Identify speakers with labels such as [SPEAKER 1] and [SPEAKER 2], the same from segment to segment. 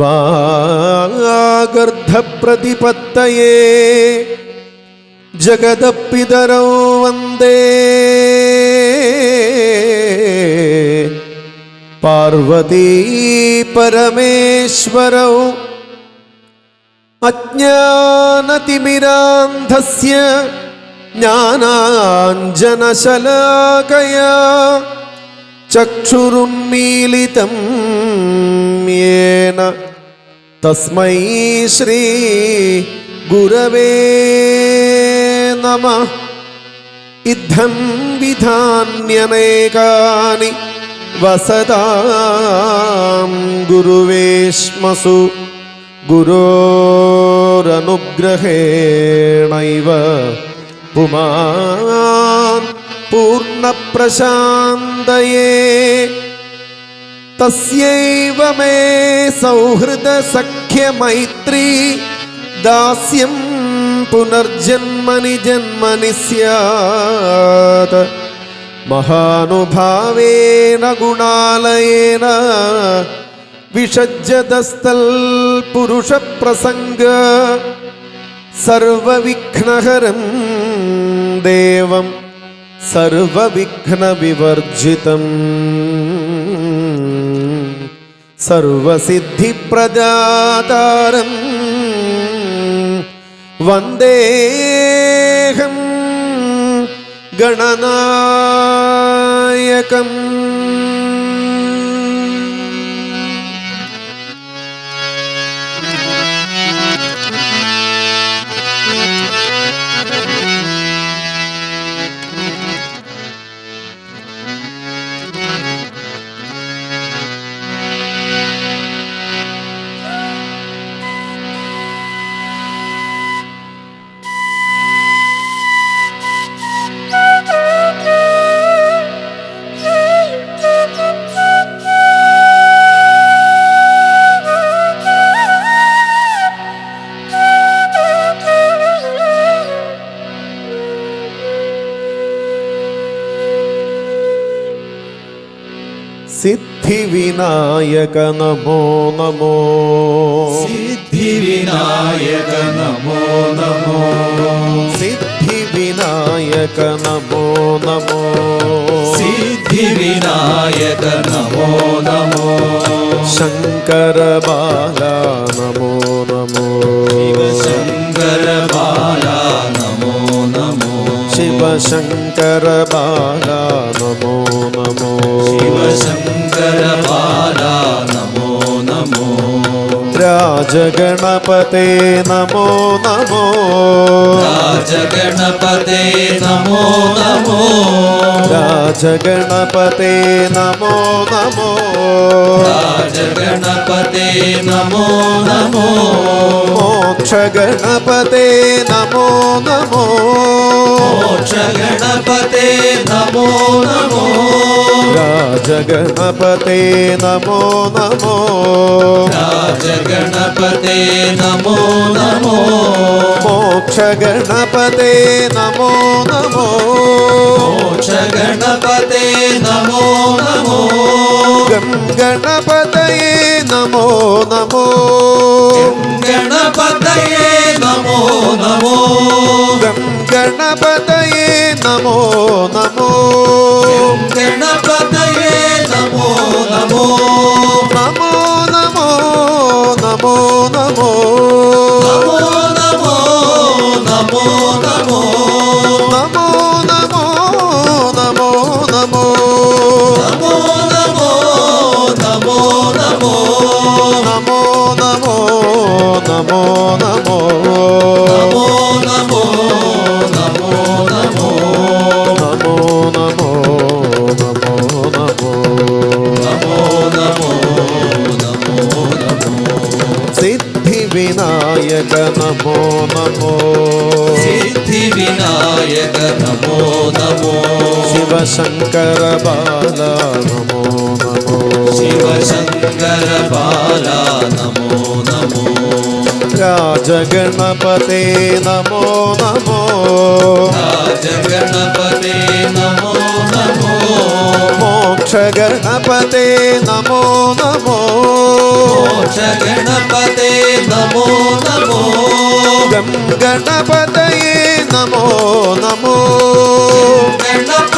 [SPEAKER 1] वागर्धप्रतिपत्तये जगदपितरौ वन्दे पार्वती परमेश्वरौ अज्ञानतिमिरान्धस्य ज्ञानाञ्जनशलाकया चक्षुरुन्मीलितं येन തസ്മൈ ശ്രീ ഗുരവേ നമ. ഇദ്ധം വിധാന്യമേകാനി വസതാം ഗുരുവേശ്മസു ഗുരോരനുഗ്രഹേണൈവ. പുമാൻ പൂർണപ്രശാന്തയേ തസ്യൈവ മേ സൗഹൃദസഖ്യമൈത്രീ ദാസ്യം പുനർജന്മനി ജന്മനി സ്യാത്. മഹാനുഭാവേന ഗുണാലയേന വിഷജ്ജതസ്ഥൽ പുരുഷപ്രസംഗ സർവവിഘ്നഹരം ദേവം സർവവിഘ്നവിവർജിതം. സർവസിദ്ധിപ്രദാതാരം വന്ദേഹം ഗണനായകം వినాయక నమో నమో.
[SPEAKER 2] సిద్ధి వినాయక నమో నమో.
[SPEAKER 1] సిద్ధి వినాయక నమో నమో.
[SPEAKER 2] సిద్ధి వినాయక నమో నమో.
[SPEAKER 1] శంకర బాల నమో నమో.
[SPEAKER 2] శంకర బాల నమో నమో. శివ
[SPEAKER 1] శంకర బాల രാജഗണപതേ നമോ നമോ.
[SPEAKER 2] രാജഗണപതേ നമോ നമോ.
[SPEAKER 1] രാജഗണപതേ നമോ നമോ.
[SPEAKER 2] രാജഗണപതേ നമോ നമോ.
[SPEAKER 1] മോക്ഷഗണപതേ നമോ നമോ.
[SPEAKER 2] മോക്ഷഗണപതേ നമോ നമോ.
[SPEAKER 1] രാജഗണപതേ നമോ നമോ
[SPEAKER 2] രാജഗണപതേ നമോ നമോ
[SPEAKER 1] മോക്ഷഗണപതേ നമോ നമോ
[SPEAKER 2] മോക്ഷഗണപതേ നമോ നമോ
[SPEAKER 1] గం గణపతయే నమో. నమో
[SPEAKER 2] గణపతయే నమో నమో.
[SPEAKER 1] గం గణపతయే నమో. నమో
[SPEAKER 2] గణపతయే నమో నమో
[SPEAKER 1] నమో. నమో నమో నమో నమో. నమో నమో నమో నమో. ശിവശങ്കര ബാല നമോ. നമോ
[SPEAKER 2] ശിവശങ്കര ബാല നമോ. നമോ
[SPEAKER 1] രാജഗണപതേ നമോ നമോ.
[SPEAKER 2] രാജഗണപതേ നമോ നമോ.
[SPEAKER 1] മോക്ഷഗണപതേ നമോ നമോ.
[SPEAKER 2] മോക്ഷഗണപതേ നമോ നമോ.
[SPEAKER 1] ഗം ഗണപതയേ നമോ നമോ.
[SPEAKER 2] ഗണപതയേ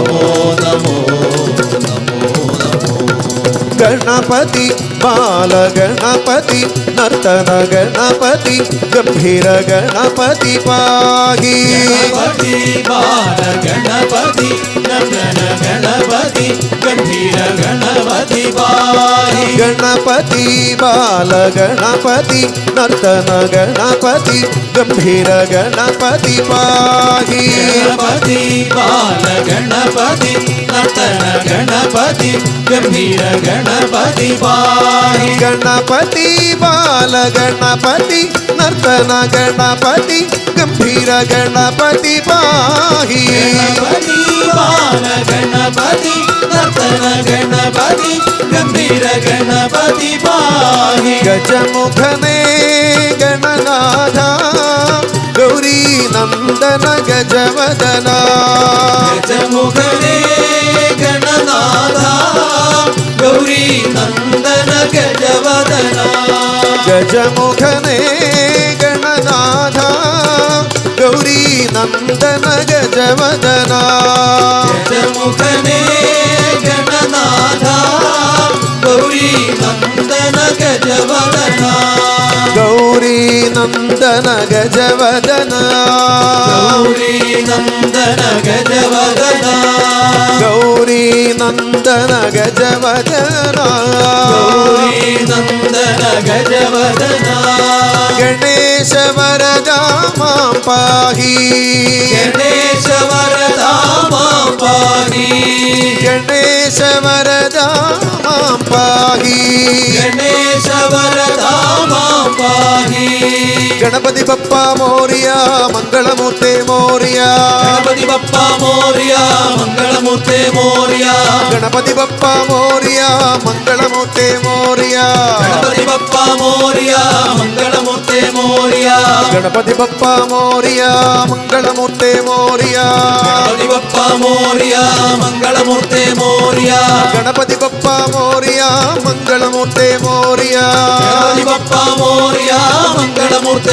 [SPEAKER 1] Oh. गणपति बाल गणपति नर्तन गणपति गंभीर गणपति पागी
[SPEAKER 2] गणपति बाल गणपति नर्तन गणपति गंभीर गणपति पागी
[SPEAKER 1] गणपति बाल गणपति नर्तन गणपति गंभीर गणपति पागी
[SPEAKER 2] गणपति बाल गणपति नर्तन गणपति गंभीर गण गणपति बाल
[SPEAKER 1] गणपति बाल गणपति नर्तन गणपति गंभीर गणपति बाही। गणपति
[SPEAKER 2] बाल गणपति नर्तन गणपति गंभीर गणपति बाही।
[SPEAKER 1] गजमुखने गणनाधा गौरी नंदन गजवदना।
[SPEAKER 2] ने
[SPEAKER 1] गजमुखने ಶ್ರೀ ನಂದನ ಗಜವದನಾ
[SPEAKER 2] ಗಜಮುಖನೇ ಗಣನಾಥ ಗೌರಿ ನಂದನ ಗಜವದನ
[SPEAKER 1] ಗೌರಿ ನಂದನ ಗಜವದನ
[SPEAKER 2] ಗೌರಿ ನಂದನ ಗಜವದನ
[SPEAKER 1] ಗೌರಿ ನಂದನ ಗಜವದನ ಗೌರಿ
[SPEAKER 2] ನಂದನ ಗಜವದನ
[SPEAKER 1] ಗಣೇಶ ವರಜಾ ಮಾ ಪಾಹಿ
[SPEAKER 2] ಗಣೇಶ ವರದ ಪಾಹಿ
[SPEAKER 1] ಗಣೇಶ ವರದ ಪಾಹಿ ಗಣಪತಿ ಬಪ್ಪ ಮೋರಿಯ ಮಂಗಳಮೂರ್ತೆ ಮೋರಿಯ
[SPEAKER 2] ಗಣಪತಿ ಬಪ್ಪ ಮೋರಿಯ ಮಂಗಳಮೂರ್ತೆ ಮೋರಿಯ
[SPEAKER 1] ಗಣಪತಿ ಬಪ್ಪ ಮೋರಿಯ ಮಂಗಳಮೂರ್ತೆ ಮೋರಿಯ ಗಣಪತಿ
[SPEAKER 2] ಬಪ್ಪ ಮೋರಿಯ ಮಂಗಳಮೂರ್ತೆ ಮೋರಿಯ
[SPEAKER 1] ಗಣಪತಿ ಬಪ್ಪ ಮೋರಿಯ ಮಂಗಳಮೂರ್ತೆ ಮೋರಿಯ ಗಣಪತಿ
[SPEAKER 2] ಬಪ್ಪ ಮೋರಿಯ ಮಂಗಳಮೂರ್ತೆ ಮೋರಿಯ
[SPEAKER 1] ಗಣಪತಿ ಬಪ್ಪ ಮೋರಿಯ ಮಂಗಳಮೂರ್ತೆ ಮೋರಿಯ ಗಣಪತಿ
[SPEAKER 2] ಬಪ್ಪ ಮೋರಿಯ ಮಂಗಳಮೂರ್ತಿ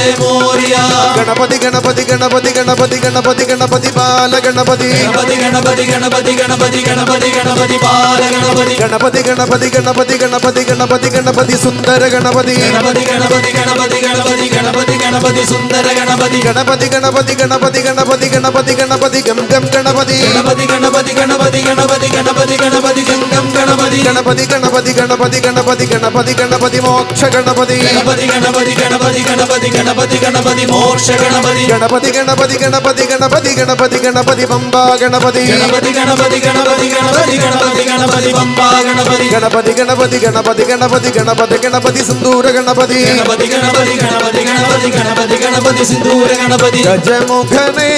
[SPEAKER 1] ഗണപതി ഗണപതി ഗണപതി ഗണപതി ഗണപതി ഗണപതി ബാല ഗണപതി
[SPEAKER 2] ഗണപതി ഗണപതി ഗണപതി ഗണപതി ഗണപതി ഗണപതി ബാല ഗണപതി
[SPEAKER 1] ഗണപതി ഗണപതി ഗണപതി ഗണപതി ഗണപതി ഗണപതി സുന്ദര ഗണപതി
[SPEAKER 2] ഗണപതി ഗണപതി ഗണപതി ഗണപതി ഗണപതി ഗണപതി സുന്ദര ഗണപതി
[SPEAKER 1] ഗണപതി ഗണപതി ഗണപതി ഗണപതി ഗണപതി ഗണപതി ഗം ഗം ഗണപതി
[SPEAKER 2] ഗണപതി ഗണപതി ഗണപതി ഗണപതി ഗണപതി ഗണപതി ഗം ഗം ഗണപതി
[SPEAKER 1] ഗണപതി ഗണപതി ഗണപതി ഗണപതി ഗണപതി ഗണപതി മോക്ഷ ഗണപതി
[SPEAKER 2] ഗണപതി ഗണപതി ഗണപതി ഗണപതി ഗണപതി ഗണപതി മോക്ഷ ഗണപതി
[SPEAKER 1] ഗണപതി ഗണപതി ഗണപതി ഗണപതി ഗണപതി ഗണപതി പമ്പാ ഗണപതി
[SPEAKER 2] ഗണപതി ഗണപതി ഗണപതി ഗണപതി ഗണപതി ഗണപതി പമ്പാ ഗണപതി
[SPEAKER 1] ഗണപതി ഗണപതി ഗണപതി ഗണപതി ഗണപതി ഗണപതി സിന്ദൂര ഗണപതി
[SPEAKER 2] ഗണപതി ഗണപതി ഗണപതി ഗണപതി ഗണപതി ഗണപതി സിന്ദൂര ഗണപതി.
[SPEAKER 1] ഗജമുഖനേ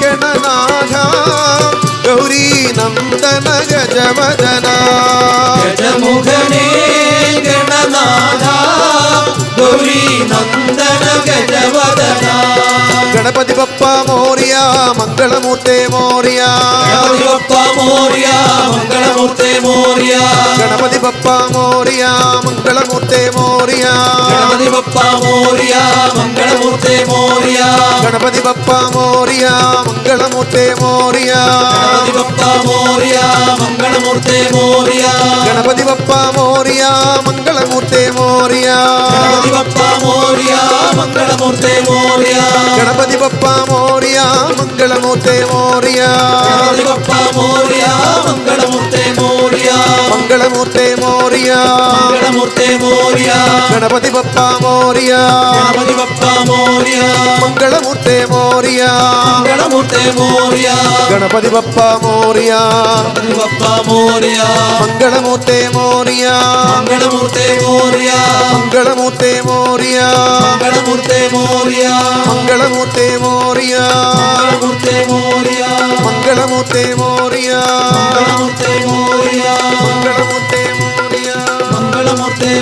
[SPEAKER 1] ഗണനാഥ ഗൗരി നന്ദന ഗജവദന.
[SPEAKER 2] ഗജമുഖനേ ഗണനാഥ ഗൗരി നന്ദന ഗജവദന.
[SPEAKER 1] கணபதி பப்பா மோரியா மங்களமூர்த்தே மோரியா.
[SPEAKER 2] பப்பா மோரியா மங்களமூர்த்தே மோரியா.
[SPEAKER 1] கணபதி பப்பா மோரியா மங்களமூர்த்தே மோரியா. கணபதி
[SPEAKER 2] பப்பா மோரியா மங்களமூர்த்தே மோரியா.
[SPEAKER 1] கணபதி பப்பா மோரியா மங்களமூர்த்தே மோரியா. கணபதி
[SPEAKER 2] பப்பா மோரியா மங்களமூர்த்தே மோரியா.
[SPEAKER 1] கணபதி பப்பா மோரியா மங்களமூர்த்தே மோரியா. கணபதி
[SPEAKER 2] பப்பா மோரியா மங்களமூர்த்தே மோரியா.
[SPEAKER 1] கணபதி ஜாதிபப்பா மோரியா மங்களமூத்தே மோரியா
[SPEAKER 2] ஜாதிபப்பா மோரியா மங்களமூத்தே மோரியா
[SPEAKER 1] மங்களமூர்த்தே மோரியா
[SPEAKER 2] மங்களமூர்த்தே மோரியா
[SPEAKER 1] கணபதி பப்பா மோரியா கணபதி
[SPEAKER 2] பப்பா மோரியா
[SPEAKER 1] மங்களமூர்த்தே மோரியா
[SPEAKER 2] மங்களமூர்த்தே மோரியா
[SPEAKER 1] கணபதி பப்பா மோரியா
[SPEAKER 2] கணபதி பப்பா மோரியா
[SPEAKER 1] மங்களமூர்த்தே மோரியா
[SPEAKER 2] மங்களமூர்த்தே மோரியா
[SPEAKER 1] மங்களமூர்த்தே மோரியா
[SPEAKER 2] மங்களமூர்த்தே மோரியா
[SPEAKER 1] மங்களமூர்த்தே മംഗളമൂർത്തേ
[SPEAKER 2] മോറിയ
[SPEAKER 1] മംഗളമൂർത്തേ മോറിയ
[SPEAKER 2] മംഗളമൂർത്തേ മംഗളമൂർത്തേ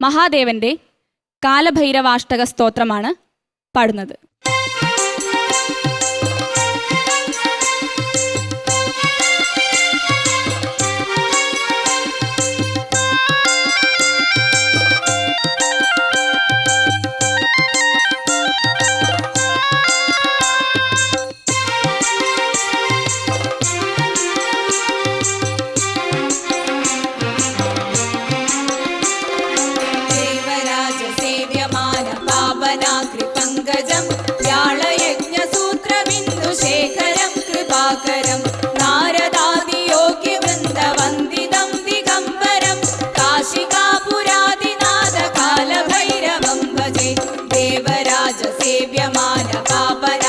[SPEAKER 3] മഹാദേവന്റെ കാലഭൈരവാഷ്ടക സ്തോത്രമാണ് പാടുന്നത്. दिव्यमान पाप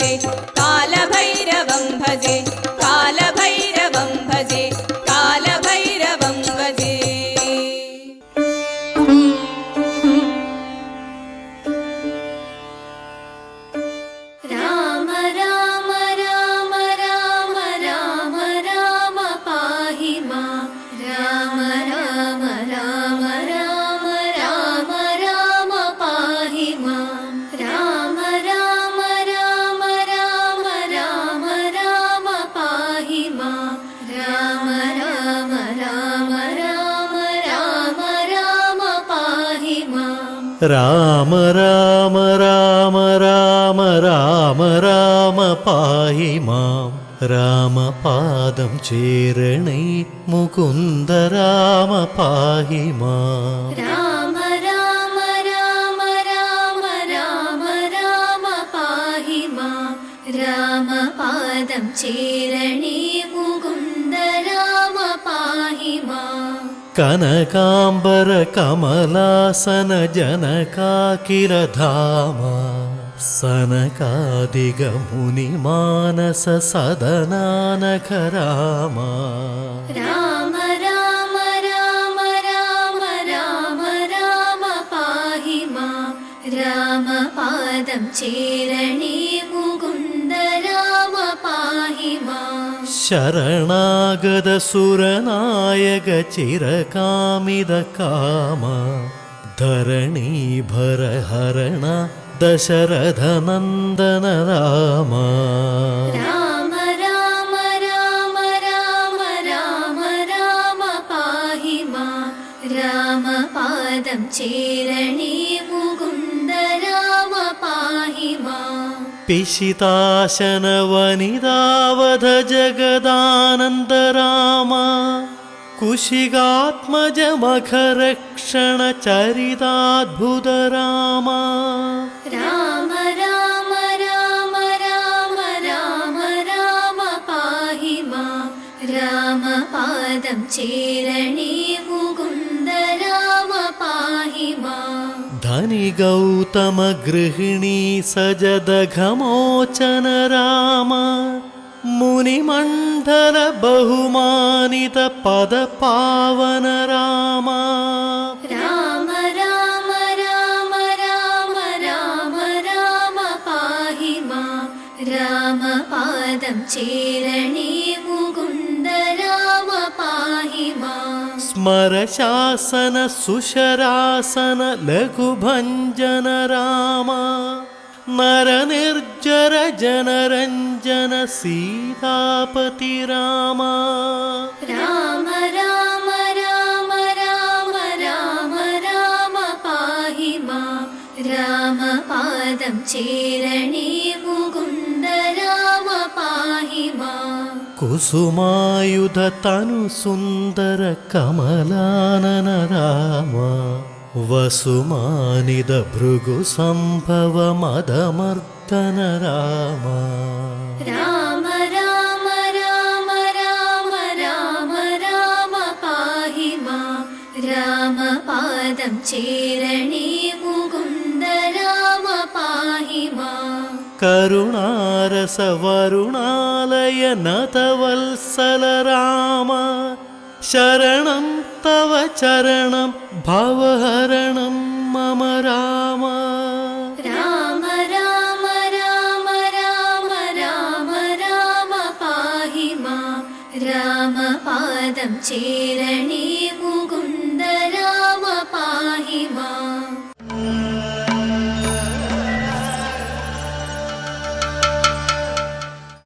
[SPEAKER 3] page.
[SPEAKER 4] രാമ രാമ രാമ രാമ രാമ രാമ പായി മാം. രാമപാദം ചേരണേ മുകുന്ദ രാമ പായി മാം.
[SPEAKER 5] രാമ രാമ രാമ രാമ രാമ രാമ പായി മാം. രാമപാദം ചേരണേ
[SPEAKER 4] कनकाम्बर कमलासन जनका
[SPEAKER 5] राम राम राम राम राम राम पाहि मा रामपादं चेरणि
[SPEAKER 4] ശരണാഗതസുരനായക ചിരകാമിത കാമ ധരണീഭരഹരണ ദശരഥനന്ദന
[SPEAKER 5] രാമ രാമ രാമ രാമ രാമപാദം ചേരണേ മുകുന്ദ രാമ പാഹി
[SPEAKER 4] पिशिताशन वनिदावध जगदानन्दराम कुशिगात्मजमखरक्षणचरिताद्भुतराम
[SPEAKER 5] राम राम राम राम राम राम पाहि मा रामपादं चेरणी
[SPEAKER 4] धनि गौतमगृहिणी सजदघमोचन राम। मुनिमण्ठरबहुमानितपदपन राम।
[SPEAKER 5] राम राम राम राम राम राम पाहि मा। रामपादं चेरणी
[SPEAKER 4] स्मरशासन सुशरासन लघुभञ्जन राम। नरनिर्जर जनरञ्जन सीतापति राम।
[SPEAKER 5] राम राम राम राम राम राम पाहि मा। रामपादं चेरणी
[SPEAKER 4] ಕುಸುಮಾಯುಧ ತನು ಸುಂದರ ಕಮಲಾನನರಾಮ ವಸುಮಾನಿದ ಭೃಗು ಸಂಭವ ಮದಮರ್ದನ ರಾಮ
[SPEAKER 5] ರಾಮ ರಾಮ ರಾಮ ರಾಮ ರಾಮ ರಾಮ ಪಾಹಿ ಮಾ ರಾಮ ಪಾದಂ ಚೇರಣಿ
[SPEAKER 4] करुणारसवरुणालयनतवत्सलराम शरणं तव चरणं भवहरणं मम राम
[SPEAKER 5] राम राम राम राम राम राम पाहि मा रामपादं चेरणे